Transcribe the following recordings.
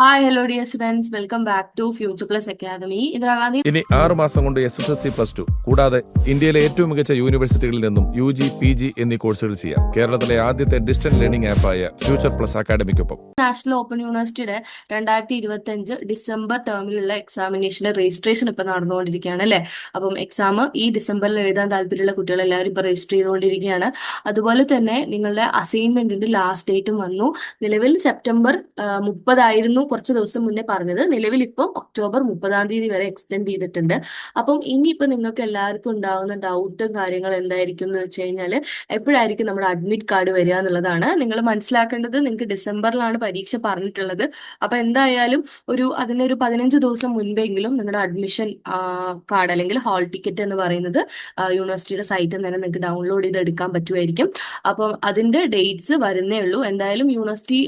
Hi hello dear students welcome back to future plus academy Indira Gandhi ഇനി ആറ് മാസം കൊണ്ട് S S L C plus two കൂടാതെ ഇന്ത്യയിലെ ഏറ്റവും മികച്ച യൂണിവേഴ്സിറ്റികളിൽ നിന്നും യു ജി പി ജി എന്നീ കോഴ്സുകൾ ചെയ്യാം. കേരളത്തിലെ ആദ്യത്തെ ഡിസ്റ്റൻസ് ലേണിംഗ് ആപ്പായ ഫ്യൂച്ചർ പ്ലസ് അക്കാദമിക്കൊപ്പം നാഷണൽ ഓപ്പൺ യൂണിവേഴ്സിറ്റിയുടെ രണ്ടായിരത്തി ഇരുപത്തി അഞ്ച് ഡിസംബർ ടേമിലുള്ള എക്സാമിനേഷന്റെ രജിസ്ട്രേഷൻ ഇപ്പൊ നടന്നുകൊണ്ടിരിക്കുകയാണ് അല്ലെ? അപ്പം എക്സാം ഈ ഡിസംബറിൽ എഴുതാൻ താല്പര്യമുള്ള കുട്ടികൾ എല്ലാവരും ഇപ്പൊ രജിസ്റ്റർ ചെയ്തുകൊണ്ടിരിക്കുകയാണ്. അതുപോലെ തന്നെ നിങ്ങളുടെ അസൈൻമെന്റിന്റെ ലാസ്റ്റ് ഡേറ്റും വന്നു. നിലവിൽ സെപ്റ്റംബർ മുപ്പതായിരുന്നു. കുറച്ച് ദിവസം മുന്നേ പറഞ്ഞത് നിലവിൽ ഇപ്പം ഒക്ടോബർ മുപ്പതാം തീയതി വരെ എക്സ്റ്റെൻഡ് ചെയ്തിട്ടുണ്ട്. അപ്പം ഇനിയിപ്പോൾ നിങ്ങൾക്ക് എല്ലാവർക്കും ഉണ്ടാവുന്ന ഡൗട്ടും കാര്യങ്ങൾ എന്തായിരിക്കും എന്ന് വെച്ച് കഴിഞ്ഞാൽ എപ്പോഴായിരിക്കും നമ്മുടെ അഡ്മിറ്റ് കാർഡ് വരിക എന്നുള്ളതാണ്. നിങ്ങൾ മനസ്സിലാക്കേണ്ടത് നിങ്ങൾക്ക് ഡിസംബറിലാണ് പരീക്ഷ പറഞ്ഞിട്ടുള്ളത്. അപ്പം എന്തായാലും ഒരു അതിനൊരു പതിനഞ്ച് ദിവസം മുൻപെങ്കിലും നിങ്ങളുടെ അഡ്മിഷൻ കാർഡ് അല്ലെങ്കിൽ ഹാൾ ടിക്കറ്റ് എന്ന് പറയുന്നത് യൂണിവേഴ്സിറ്റിയുടെ സൈറ്റിൽ നിന്ന് തന്നെ നിങ്ങൾക്ക് ഡൗൺലോഡ് ചെയ്ത് എടുക്കാൻ പറ്റുമായിരിക്കും. അപ്പം അതിന്റെ ഡേറ്റ്സ് വരുന്നേ ഉള്ളൂ. എന്തായാലും യൂണിവേഴ്സിറ്റി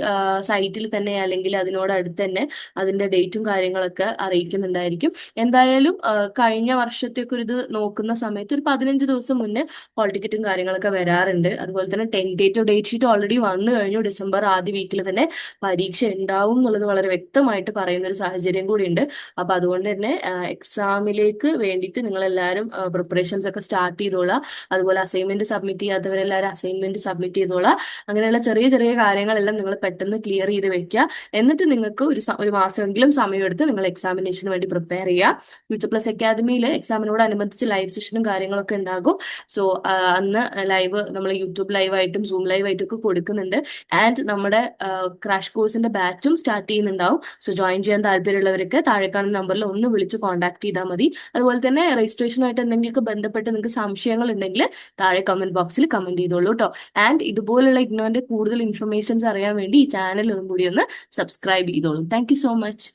സൈറ്റിൽ തന്നെ അല്ലെങ്കിൽ അതിനോട് തന്നെ അതിന്റെ ഡേറ്റും കാര്യങ്ങളൊക്കെ അറിയിക്കുന്നുണ്ടായിരിക്കും. എന്തായാലും കഴിഞ്ഞ വർഷത്തേക്ക് ഒരു ഇത് നോക്കുന്ന സമയത്ത് ഒരു പതിനഞ്ച് ദിവസം മുന്നേ ഹോൾ ടിക്കറ്റും കാര്യങ്ങളൊക്കെ വരാറുണ്ട്. അതുപോലെ തന്നെ ടെന്റേറ്റീവ് ഡേറ്റ് ഷീറ്റ് ഓൾറെഡി വന്നു കഴിഞ്ഞു. ഡിസംബർ ആദ്യ വീക്കിൽ തന്നെ പരീക്ഷ ഉണ്ടാവും എന്നുള്ളത് വളരെ വ്യക്തമായിട്ട് പറയുന്ന ഒരു സാഹചര്യം കൂടിയുണ്ട്. അപ്പൊ അതുകൊണ്ട് തന്നെ എക്സാമിലേക്ക് വേണ്ടിയിട്ട് നിങ്ങൾ എല്ലാവരും പ്രിപ്പറേഷൻസ് ഒക്കെ സ്റ്റാർട്ട് ചെയ്തോളാം. അതുപോലെ അസൈൻമെന്റ് സബ്മിറ്റ് ചെയ്യാത്തവരെല്ലാവരും അസൈൻമെന്റ് സബ്മിറ്റ് ചെയ്തോളാം. അങ്ങനെയുള്ള ചെറിയ ചെറിയ കാര്യങ്ങളെല്ലാം നിങ്ങൾ പെട്ടെന്ന് ക്ലിയർ ചെയ്ത് വെക്കുക എന്നിട്ട് നിങ്ങൾക്ക് ഒരു ഒരു മാസമെങ്കിലും സമയമെടുത്ത് നിങ്ങൾ എക്സാമിനേഷന് വേണ്ടി പ്രിപ്പയർ ചെയ്യുക. യൂത്ത് പ്ലസ് അക്കാദമിയിൽ എക്സാമിനോടനുബന്ധിച്ച് ലൈവ് സെഷനും കാര്യങ്ങളൊക്കെ ഉണ്ടാകും. സോ അന്ന് ലൈവ് നമ്മൾ യൂട്യൂബ് ലൈവ് ആയിട്ടും സൂം ലൈവ് ആയിട്ടും ഒക്കെ കൊടുക്കുന്നുണ്ട്. ആൻഡ് നമ്മുടെ ക്രാഷ് കോഴ്സിന്റെ ബാച്ചും സ്റ്റാർട്ട് ചെയ്യുന്നുണ്ടാവും. സോ ജോയിൻ ചെയ്യാൻ താല്പര്യമുള്ളവർക്ക് താഴെ കാണുന്ന നമ്പറിൽ ഒന്ന് വിളിച്ച് കോൺടാക്ട് ചെയ്താൽ മതി. അതുപോലെ തന്നെ രജിസ്ട്രേഷനുമായിട്ട് എന്തെങ്കിലുമൊക്കെ ബന്ധപ്പെട്ട് നിങ്ങൾക്ക് സംശയങ്ങൾ ഉണ്ടെങ്കിൽ താഴെ കമന്റ് ബോക്സിൽ കമന്റ് ചെയ്തോളൂ കേട്ടോ ആൻഡ് ഇതുപോലുള്ള ഇഗ്നോന്റെ കൂടുതൽ ഇൻഫർമേഷൻസ് അറിയാൻ വേണ്ടി ഈ ചാനൽ ഒന്നും കൂടി ഒന്ന് സബ്സ്ക്രൈബ് ചെയ്തോളൂ. Thank you so much